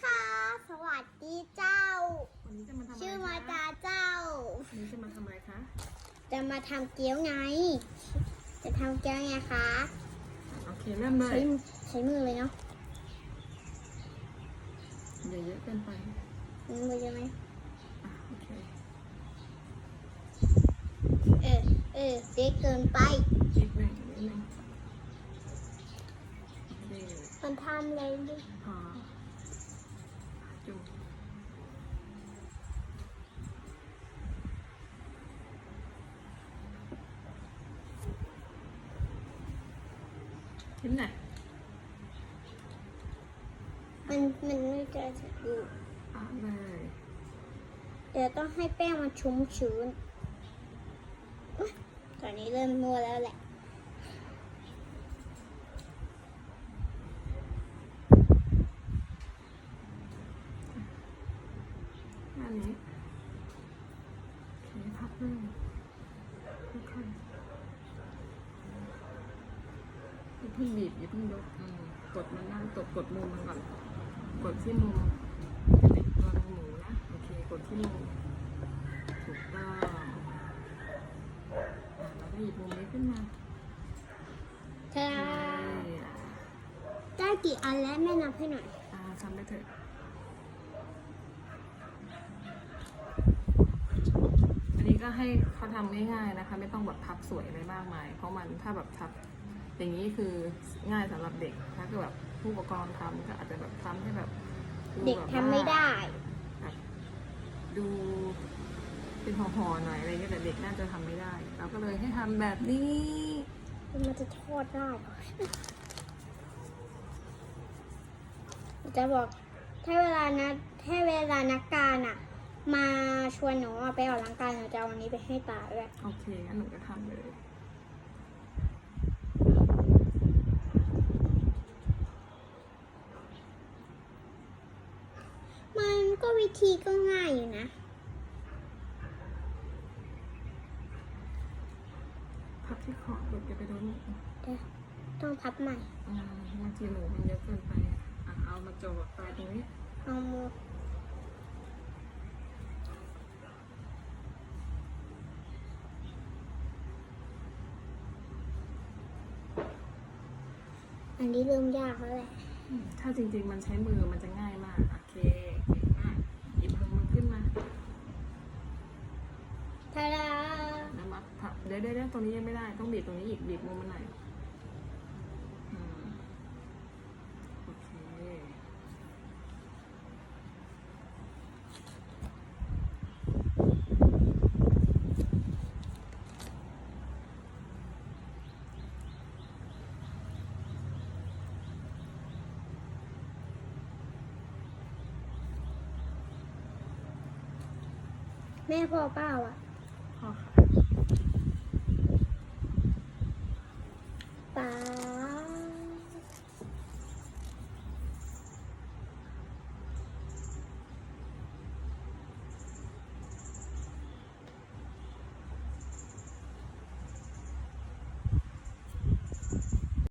นะคะ สวัสดีเจ้า วันนี้จะมาทำอะไรชื่อมาคะตาเจ้า วันนี้จะมาทำอะไรคะ จะมาทำเกี๊ยวไง จะทำเกี๊ยวไงคะ โอเคเริ่มเลยใช้ใช้มือเลยเนาะอย่าเยอะเกินไปมือใช่ไหมอะโอเค เออ เออเด็กเกินไปอีกหนึ่งนิดนึงโอเคมันทำเลยดิพอจุ่ม ทิ้งไหนอยมันมันไม่จะดูอะเลยเดี๋ยวต้องให้แป้งมันชุ่มชื้นอุ๊ยตอนนี้เริ่มมัวแล้วแหละหน้านี้โอเคพับเลยค่อยๆอย่าเพิ่งบีบอย่าเพิ่งยกอืมกดมันนั่งกดกดมุมมันก่อนกดที่มุมจะติดตัวหมูนะโอเคกดที่มุมถูกต้องอะเราได้หยิบมุมนี้ขึ้นมาเธอเย้อะได้กี่อันแล้วแม่นับให้หน่อยอ่าทำได้เถอะอันนี้ก็ให้เขาทำง่ายๆนะคะ ไม่ต้องแบบพับสวยอะไรมากมาย เพราะมันถ้าแบบพับ อย่างนี้คือง่ายสำหรับเด็ก ถ้าเกิดแบบผู้ปกครองทำก็อาจจะแบบทำให้แบบเด็กแบบทำไม่ได้แบบดูเป็นห่อๆหน่อยอะไรเงี้ยแต่เด็กน่าจะทำไม่ได้ เราก็เลยให้ทำแบบนี้มันจะทอดได้เหรอจะบอกถ้าเวลานะถ้าเวลานักการอะมาชวนหนูอะไปออกกำลังกายหนูจะเอาวันนี้ไปให้ตาด้วยโอเคงั้นหนูจะทำเลย มันก็วิธีก็ง่าย อยู่นะ พับที่ขอบหลุดจะไปโดนแต่ต้องพับใหม่อ่าบางทีหนูมันเยอะเกินไปอะอะเอามาโจกตาตรงนี้เอามืออันนี้เริ่มยากแล้วแหละอืมถ้าจริงๆมันใช้มือมันจะง่ายมากโอเคเก่งมากหยิบมือมันขึ้นมา ทาดา แล้วมาพั บเดี๋ยตรงนี้ยังไม่ได้ ต้องบีบตรงนี้อีกบีบมุมมันหน่อยโอเคแม่พอเปล่าอะ พอค่ะ